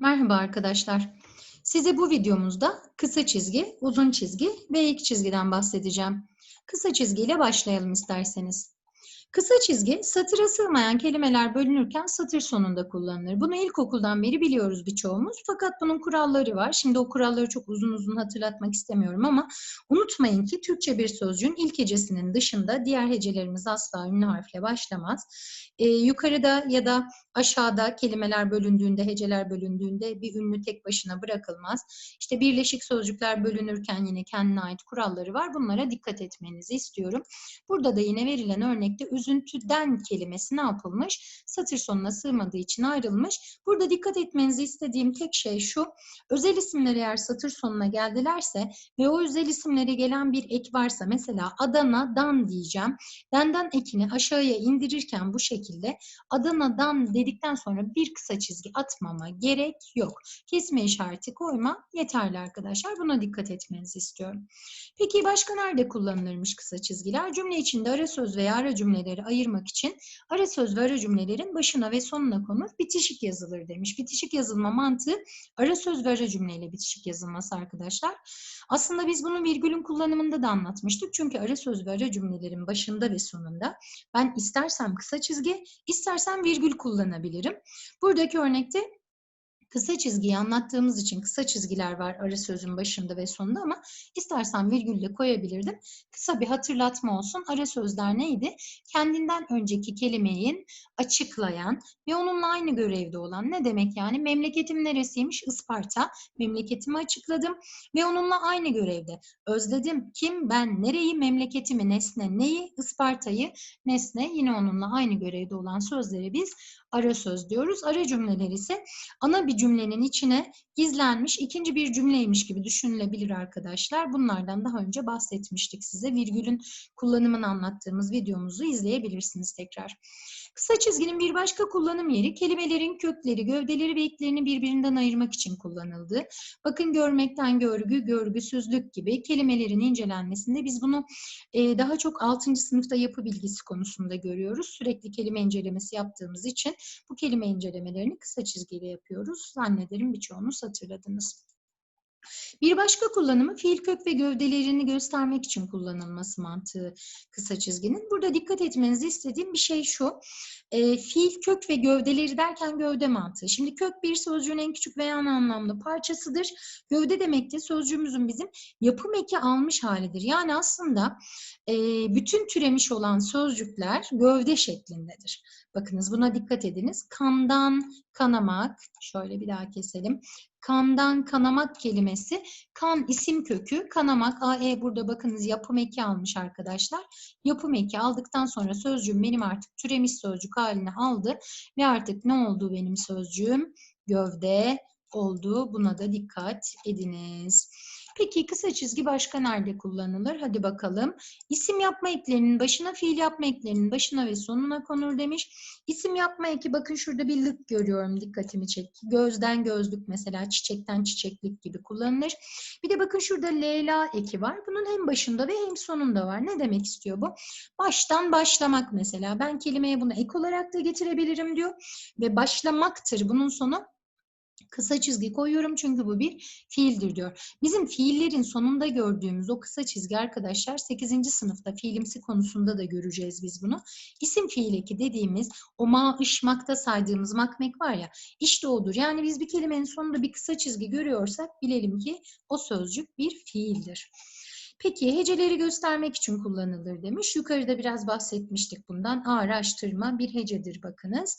Merhaba arkadaşlar. Size bu videomuzda kısa çizgi, uzun çizgi ve eğik çizgiden bahsedeceğim. Kısa çizgiyle başlayalım isterseniz. Kısa çizgi, satıra sığmayan kelimeler bölünürken satır sonunda kullanılır. Bunu ilkokuldan beri biliyoruz birçoğumuz. Fakat bunun kuralları var. Şimdi o kuralları çok uzun uzun hatırlatmak istemiyorum ama unutmayın ki Türkçe bir sözcüğün ilk hecesinin dışında diğer hecelerimiz asla ünlü harfle başlamaz. Ee, yukarıda ya da aşağıda kelimeler bölündüğünde, heceler bölündüğünde bir ünlü tek başına bırakılmaz. İşte birleşik sözcükler bölünürken yine kendine ait kuralları var. Bunlara dikkat etmenizi istiyorum. Burada da yine verilen örnekte üzüntüden kelimesi ne yapılmış? Satır sonuna sığmadığı için ayrılmış. Burada dikkat etmenizi istediğim tek şey şu. Özel isimler eğer satır sonuna geldilerse ve o özel isimlere gelen bir ek varsa mesela Adana'dan diyeceğim. Denden ekini aşağıya indirirken bu şekilde Adana'dan dedikten sonra bir kısa çizgi atmama gerek yok. Kesme işareti koyma yeterli arkadaşlar. Buna dikkat etmenizi istiyorum. Peki başka nerede kullanılırmış kısa çizgiler? Cümle içinde ara söz veya ara cümleleri ayırmak için ara söz ve ara cümlelerin başına ve sonuna konur bitişik yazılır demiş. Bitişik yazılma mantığı ara söz ve ara cümleyle bitişik yazılması arkadaşlar. Aslında biz bunu virgülün kullanımında da anlatmıştık. Çünkü ara söz ve ara cümlelerin başında ve sonunda ben istersem kısa çizgi, istersem virgül kullanabilirim. Buradaki örnekte kısa çizgiyi anlattığımız için kısa çizgiler var ara sözün başında ve sonunda ama istersen virgülle koyabilirdim. Kısa bir hatırlatma olsun. Ara sözler neydi? Kendinden önceki kelimeyi açıklayan ve onunla aynı görevde olan ne demek yani? Memleketim neresiymiş? Isparta. Memleketimi açıkladım ve onunla aynı görevde. Özledim. Kim? Ben. Nereyi? Memleketimi. Nesne. Neyi? Isparta'yı. Nesne. Yine onunla aynı görevde olan sözleri biz ara söz diyoruz. Ara cümleler ise ana bir cümlenin içine gizlenmiş ikinci bir cümleymiş gibi düşünülebilir arkadaşlar. Bunlardan daha önce bahsetmiştik size. Virgülün kullanımını anlattığımız videomuzu izleyebilirsiniz tekrar. Kısa çizginin bir başka kullanım yeri kelimelerin kökleri, gövdeleri ve eklerini birbirinden ayırmak için kullanıldı. Bakın görmekten görgü, görgüsüzlük gibi kelimelerin incelenmesinde biz bunu e, daha çok 6. sınıfta yapı bilgisi konusunda görüyoruz. Sürekli kelime incelemesi yaptığımız için bu kelime incelemelerini kısa çizgiyle yapıyoruz. Zannederim birçoğunuz hatırladınız. Bir başka kullanımı fiil kök ve gövdelerini göstermek için kullanılması mantığı kısa çizginin. Burada dikkat etmenizi istediğim bir şey şu. E, fiil kök ve gövdeleri derken gövde mantığı. Şimdi kök bir sözcüğün en küçük veya en anlamlı parçasıdır. Gövde demek de sözcüğümüzün bizim yapım eki almış halidir. Yani aslında e, bütün türemiş olan sözcükler gövde şeklindedir. Bakınız buna dikkat ediniz. Kandan kanamak, şöyle bir daha keselim. Kandan kanamak kelimesi kan isim kökü kanamak AE burada bakınız yapım eki almış arkadaşlar. Yapım eki aldıktan sonra sözcüğüm benim artık türemiş sözcük haline aldı ve artık ne oldu benim sözcüğüm? Gövde oldu. Buna da dikkat ediniz. Peki kısa çizgi başka nerede kullanılır? Hadi bakalım. İsim yapma eklerinin başına, fiil yapma eklerinin başına ve sonuna konur demiş. İsim yapma eki bakın şurada bir lık görüyorum dikkatimi çekti. Gözden gözlük mesela çiçekten çiçeklik gibi kullanılır. Bir de bakın şurada Leyla eki var. Bunun hem başında ve hem sonunda var. Ne demek istiyor bu? Baştan başlamak mesela. Ben kelimeye bunu ek olarak da getirebilirim diyor. Ve başlamaktır bunun sonu kısa çizgi koyuyorum çünkü bu bir fiildir diyor. Bizim fiillerin sonunda gördüğümüz o kısa çizgi arkadaşlar 8. sınıfta fiilimsi konusunda da göreceğiz biz bunu. İsim fiil eki dediğimiz o maışmakta saydığımız makmek var ya işte odur. Yani biz bir kelimenin sonunda bir kısa çizgi görüyorsak bilelim ki o sözcük bir fiildir. Peki heceleri göstermek için kullanılır demiş. Yukarıda biraz bahsetmiştik bundan. Araştırma bir hecedir bakınız.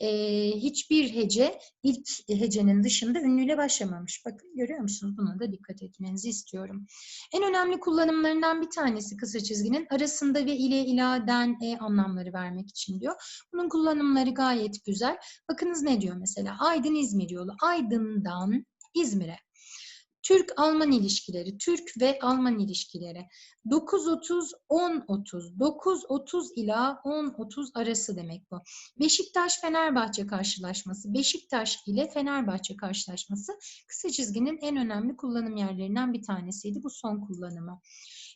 Ee, hiçbir hece ilk hecenin dışında ünlüyle başlamamış. Bakın görüyor musunuz? Buna da dikkat etmenizi istiyorum. En önemli kullanımlarından bir tanesi kısa çizginin arasında ve ile, ila, den, e anlamları vermek için diyor. Bunun kullanımları gayet güzel. Bakınız ne diyor mesela? Aydın İzmir yolu. Aydın'dan İzmir'e. Türk-Alman ilişkileri, Türk ve Alman ilişkileri. 9.30, 10.30, 9.30 ila 10.30 arası demek bu. Beşiktaş-Fenerbahçe karşılaşması, Beşiktaş ile Fenerbahçe karşılaşması kısa çizginin en önemli kullanım yerlerinden bir tanesiydi. Bu son kullanımı.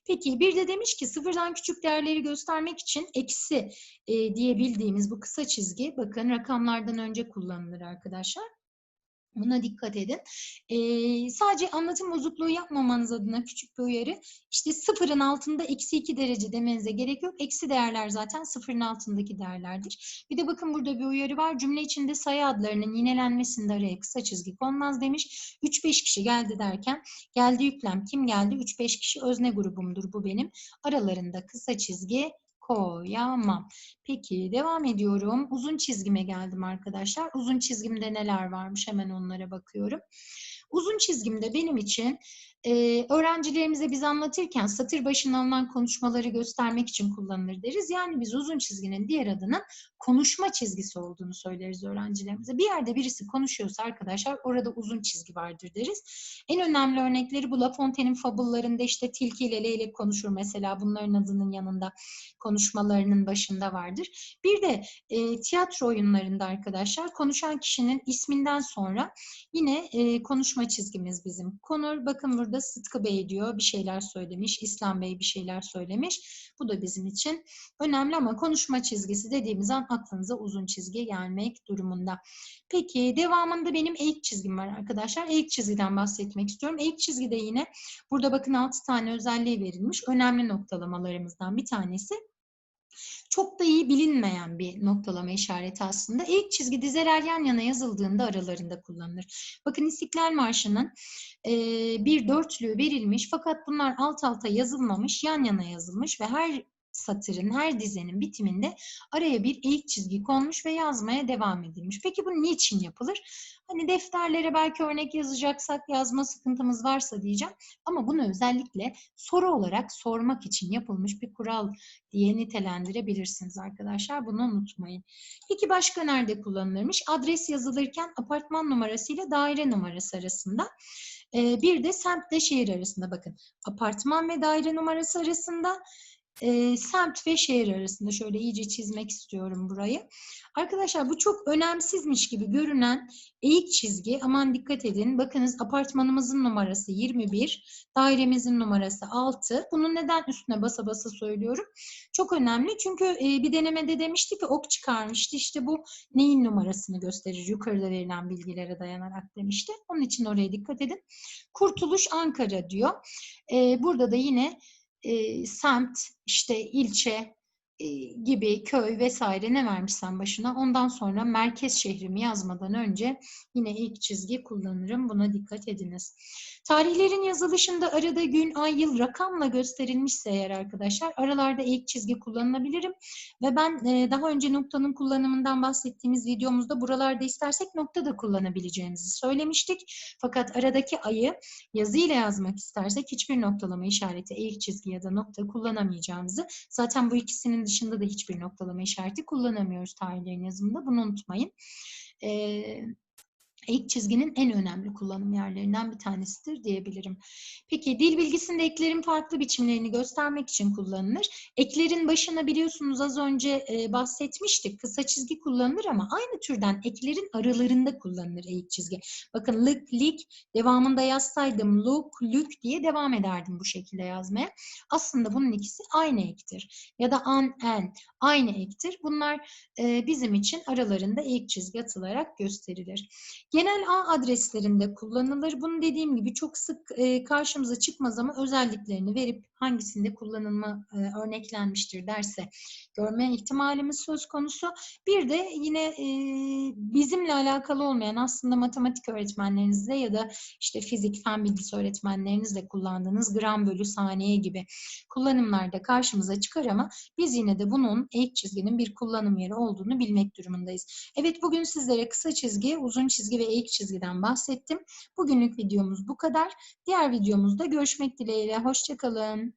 Peki bir de demiş ki sıfırdan küçük değerleri göstermek için eksi e, diyebildiğimiz bu kısa çizgi bakın rakamlardan önce kullanılır arkadaşlar. Buna dikkat edin. Ee, sadece anlatım bozukluğu yapmamanız adına küçük bir uyarı. İşte sıfırın altında eksi 2 derece demenize gerek yok. Eksi değerler zaten sıfırın altındaki değerlerdir. Bir de bakın burada bir uyarı var. Cümle içinde sayı adlarının yinelenmesinde araya kısa çizgi konmaz demiş. 3-5 kişi geldi derken geldi yüklem kim geldi? 3-5 kişi özne grubumdur bu benim. Aralarında kısa çizgi koyamam. Peki devam ediyorum. Uzun çizgime geldim arkadaşlar. Uzun çizgimde neler varmış hemen onlara bakıyorum. Uzun çizgimde benim için e, öğrencilerimize biz anlatırken satır başına alınan konuşmaları göstermek için kullanılır deriz. Yani biz uzun çizginin diğer adının konuşma çizgisi olduğunu söyleriz öğrencilerimize. Bir yerde birisi konuşuyorsa arkadaşlar orada uzun çizgi vardır deriz. En önemli örnekleri bu La Fontaine'in fabullarında işte tilki ile leylek konuşur mesela bunların adının yanında konuşmalarının başında vardır. Bir de e, tiyatro oyunlarında arkadaşlar konuşan kişinin isminden sonra yine e, konuşma çizgimiz bizim konur. Bakın burada Sıtkı Bey diyor bir şeyler söylemiş, İslam Bey bir şeyler söylemiş. Bu da bizim için önemli ama konuşma çizgisi dediğimiz an aklınıza uzun çizgi gelmek durumunda. Peki devamında benim eğik çizgim var arkadaşlar. Eğik çizgiden bahsetmek istiyorum. Eğik çizgide yine burada bakın 6 tane özelliği verilmiş. Önemli noktalamalarımızdan bir tanesi çok da iyi bilinmeyen bir noktalama işareti aslında. İlk çizgi dizeler yan yana yazıldığında aralarında kullanılır. Bakın İstiklal Marşı'nın e, bir dörtlüğü verilmiş fakat bunlar alt alta yazılmamış, yan yana yazılmış ve her satırın, her dizenin bitiminde araya bir eğik çizgi konmuş ve yazmaya devam edilmiş. Peki bu niçin yapılır? Hani defterlere belki örnek yazacaksak yazma sıkıntımız varsa diyeceğim. Ama bunu özellikle soru olarak sormak için yapılmış bir kural diye nitelendirebilirsiniz arkadaşlar. Bunu unutmayın. Peki başka nerede kullanılırmış? Adres yazılırken apartman numarası ile daire numarası arasında. Bir de semtle şehir arasında bakın. Apartman ve daire numarası arasında e, semt ve şehir arasında şöyle iyice çizmek istiyorum burayı. Arkadaşlar bu çok önemsizmiş gibi görünen eğik çizgi aman dikkat edin. Bakınız apartmanımızın numarası 21, dairemizin numarası 6. Bunu neden üstüne basa basa söylüyorum? Çok önemli çünkü e, bir denemede demişti ki ok çıkarmıştı. İşte bu neyin numarasını gösterir yukarıda verilen bilgilere dayanarak demişti. Onun için oraya dikkat edin. Kurtuluş Ankara diyor. E, burada da yine e, semt, işte ilçe gibi köy vesaire ne vermişsen başına ondan sonra merkez şehrimi yazmadan önce yine ilk çizgi kullanırım. Buna dikkat ediniz. Tarihlerin yazılışında arada gün, ay, yıl rakamla gösterilmişse eğer arkadaşlar aralarda ilk çizgi kullanılabilirim. Ve ben e, daha önce noktanın kullanımından bahsettiğimiz videomuzda buralarda istersek nokta da kullanabileceğimizi söylemiştik. Fakat aradaki ayı yazıyla yazmak istersek hiçbir noktalama işareti, ilk çizgi ya da nokta kullanamayacağımızı zaten bu ikisinin dışında da hiçbir noktalama işareti kullanamıyoruz tarihlerin yazımında. Bunu unutmayın. Ee, ilk çizginin en önemli kullanım yerlerinden bir tanesidir diyebilirim. Peki dil bilgisinde eklerin farklı biçimlerini göstermek için kullanılır. Eklerin başına biliyorsunuz az önce e, bahsetmiştik. Kısa çizgi kullanılır ama aynı türden eklerin aralarında kullanılır ilk çizgi. Bakın lık, lik devamında yazsaydım luk, lük diye devam ederdim bu şekilde yazmaya. Aslında bunun ikisi aynı ektir. Ya da an, en aynı ektir. Bunlar e, bizim için aralarında ilk çizgi atılarak gösterilir. Genel ağ adreslerinde kullanılır. Bunu dediğim gibi çok sık e, karşımıza çıkmaz ama özelliklerini verip hangisinde kullanılma e, örneklenmiştir derse görme ihtimalimiz söz konusu. Bir de yine e, bizimle alakalı olmayan aslında matematik öğretmenlerinizle ya da işte fizik, fen bilgisi öğretmenlerinizle kullandığınız gram bölü saniye gibi kullanımlarda karşımıza çıkar ama biz yine de bunun ek çizginin bir kullanım yeri olduğunu bilmek durumundayız. Evet bugün sizlere kısa çizgi, uzun çizgi ve eğik çizgiden bahsettim. Bugünlük videomuz bu kadar. Diğer videomuzda görüşmek dileğiyle. Hoşçakalın.